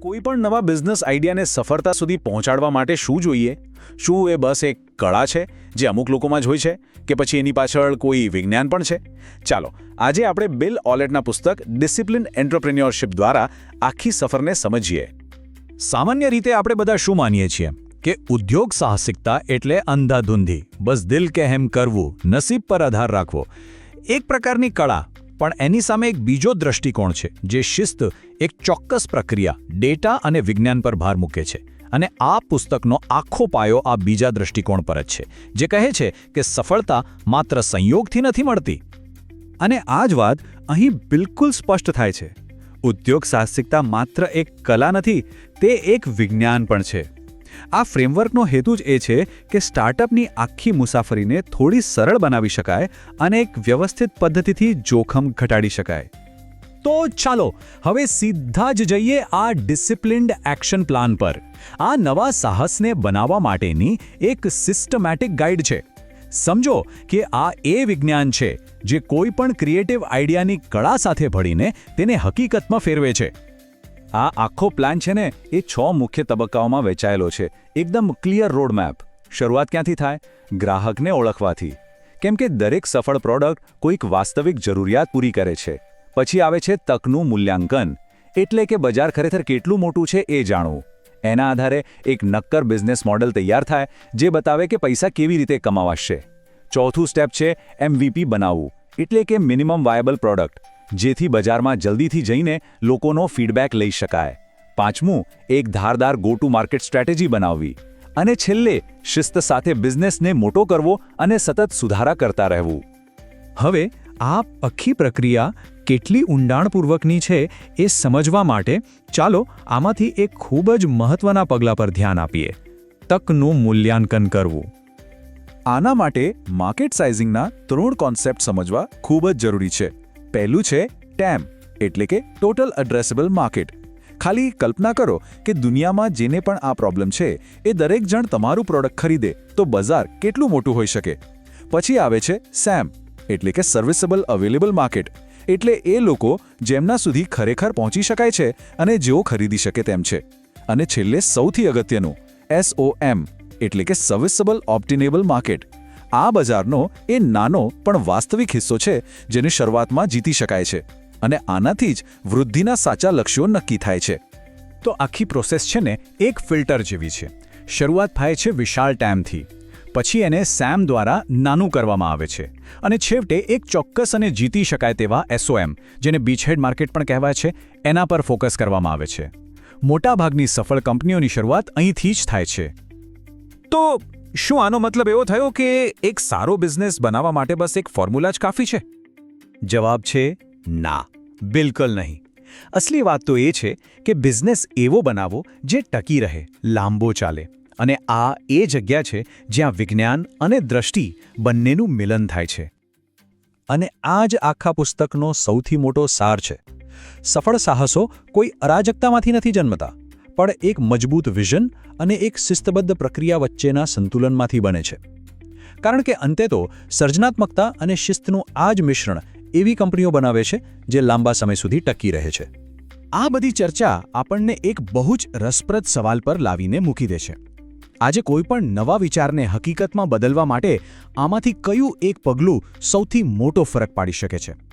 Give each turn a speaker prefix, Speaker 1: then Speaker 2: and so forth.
Speaker 1: કોઈ પણ નવા બિઝનેસ આઈડિયાને સફળતા સુધી પહોંચાડવા માટે શું જોઈએ? શું એ બસ એક કળા છે, જે અમુક લોકોમાં જ હોય છે, કે પછી એની પાછળ કોઈ વિજ્ઞાન પણ છે? ચાલો, આજે આપણે બિલ ઓલેટના પુસ્તક ડિસિપ્લિન એન્ટરપ્રિન્યોરશિપ દ્વારા આખી સફરને સમજીએ.
Speaker 2: સામાન્ય રીતે આપણે બધા શું માનીએ છીએ? કે ઉદ્યોગ સાહસિકતા એટલે અંધાધૂંધી. બસ દિલ કહેમ કરવું, નસીબ પર આધાર રાખવો. એક પ્રકારની કળા પણ એની સામે એક બીજો દ્રષ્ટિકોણ છે, જે શિસ્ત એક ચોક્કસ પ્રક્રિયા, ડેટા અને વિજ્ઞાન પર ભાર મૂકે છે. અને આ પુસ્તકનો આખો પાયો આ બીજા દ્રષ્ટિકોણ પર જ છે, જે કહે છે કે સફળતા માત્ર સંયોગથી નથી મળતી.
Speaker 3: અને આ જ વાત અહીં બિલકુલ સ્પષ્ટ થાય છે. ઉદ્યોગ સાહસિકતા માત્ર એક કલા નથી, તે એક વિજ્ઞાન પણ છે. આ ફ્રેમવર્કનો હેતુ જ એ છે કે સ્ટાર્ટઅપની આખી મુસાફરીને થોડી સરળ બનાવી શકાય અને એક વ્યવસ્થિત પદ્ધતિથી જોખમ ઘટાડી શકાય.
Speaker 2: તો ચાલો, હવે સીધા જ જઈએ આ ડિસિપ્લિન્ડ એક્શન પ્લાન પર. આ નવા સાહસને બનાવવા માટેની એક સિસ્ટમેટિક ગાઈડ છે. સમજો કે આ એ વિજ્ઞાન છે જે કોઈ પણ ક્રિએટિવ આઈડિયાની કળા સાથે ભળીને તેને હકીકતમાં ફેરવે છે.
Speaker 3: આ આખો પ્લાન છે ને એ છ મુખ્ય તબક્કાઓમાં વહેંચાયેલો છે. એકદમ ક્લિયર રોડમેપ શરૂઆત ક્યાંથી થાય? ગ્રાહકને ઓળખવાથી. કેમ કે દરેક સફળ પ્રોડક્ટ કોઈક વાસ્તવિક જરૂરિયાત પૂરી કરે છે. પછી આવે છે તકનું મૂલ્યાંકન. એટલે કે બજાર ખરેખર કેટલું મોટું છે એ જાણવું. એના આધારે એક નક્કર બિઝનેસ મોડલ તૈયાર થાય, જે બતાવે કે પૈસા કેવી રીતે કમાવાશે. ચોથું સ્ટેપ છે એમવીપી બનાવવું. એટલે કે મિનિમમ વાયબલ પ્રોડક્ટ જેથી બજારમાં જલ્દીથી જઈને લોકોનો ફીડબેક લઈ શકાય. પાંચમું, એક ધારદાર ગો ટુ માર્કેટ સ્ટ્રેટેજી બનાવવી. અને છેલ્લે, શિસ્ત સાથે બિઝનેસને મોટો કરવો અને સતત સુધારા કરતા રહેવું.
Speaker 2: હવે, આ આખી પ્રક્રિયા કેટલી ઊંડાણપૂર્વકની છે એ સમજવા માટે ચાલો આમાંથી એક ખૂબ જ મહત્વના પગલા પર ધ્યાન આપીએ. તકનું મૂલ્યાંકન કરવું.
Speaker 3: આના માટે માર્કેટ સાઇઝિંગના ત્રણ કોન્સેપ્ટ સમજવા ખૂબ જ જરૂરી છે. પહેલું છે ટેમ, એટલે કે ટોટલ એડ્રેસેબલ માર્કેટ ખાલી કલ્પના કરો કે દુનિયામાં જેને પણ આ પ્રોબ્લેમ છે, એ દરેક જણ તમારું પ્રોડક્ટ ખરીદે, તો બજાર કેટલું મોટું હોઈ શકે? પછી આવે છે સેમ એટલે કે સર્વિસેબલ અવેલેબલ માર્કેટ એટલે એ લોકો જેમના સુધી ખરેખર પહોંચી શકાય છે અને જેઓ ખરીદી શકે તેમ છે. અને છેલ્લે સૌથી અગત્યનું એસઓએમ એટલે કે સર્વિસેબલ ઓપ્ટિનેબલ માર્કેટ આ બજારનો એ નાનો પણ વાસ્તવિક હિસ્સો છે જેને શરૂઆતમાં જીતી શકાય છે અને આનાથી જ વૃદ્ધિના સાચા લક્ષ્યો નક્કી થાય છે.
Speaker 2: તો આખી પ્રોસેસ છે ને એક ફિલ્ટર જેવી છે. શરૂઆત થાય છે વિશાળ ટેમથી પછી એને સેમ દ્વારા નાનું કરવામાં આવે છે અને છેવટે એક ચોક્કસ અને જીતી શકાય તેવા એસઓએમ, જેને બીચહેડ માર્કેટ પણ કહેવાય છે, એના પર ફોકસ કરવામાં આવે છે. મોટાભાગની સફળ કંપનીઓની શરૂઆત અહીંથી જ થાય છે.
Speaker 1: તો શું આનો મતલબ એવો થયો કે એક સારો બિઝનેસ બનાવવા માટે બસ એક ફોર્મ્યુલા જ કાફી છે?
Speaker 2: જવાબ છે, ના, બિલકુલ નહીં. અસલી વાત તો એ છે કે બિઝનેસ એવો બનાવો જે ટકી રહે, લાંબો ચાલે. અને આ એ જગ્યા છે જ્યાં વિજ્ઞાન અને દ્રષ્ટિ બંનેનું મિલન થાય છે. અને આ જ આખા પુસ્તકનો સૌથી મોટો સાર છે. સફળ સાહસો કોઈ અરાજકતામાંથી નથી જન્મતા. પણ એક મજબૂત વિઝન અને એક શિસ્તબદ્ધ પ્રક્રિયા વચ્ચેના સંતુલનમાંથી બને છે. કારણ કે અંતે તો સર્જનાત્મકતા અને શિસ્તનું આ જ મિશ્રણ એવી કંપનીઓ બનાવે છે જે લાંબા સમય સુધી ટકી રહે છે. આ બધી ચર્ચા આપણને એક બહુ જ રસપ્રદ સવાલ પર લાવીને મૂકી દે છે. આજે કોઈ પણ નવા વિચારને હકીકતમાં બદલવા માટે આમાંથી કયું એક પગલું સૌથી મોટો ફરક પાડી શકે છે?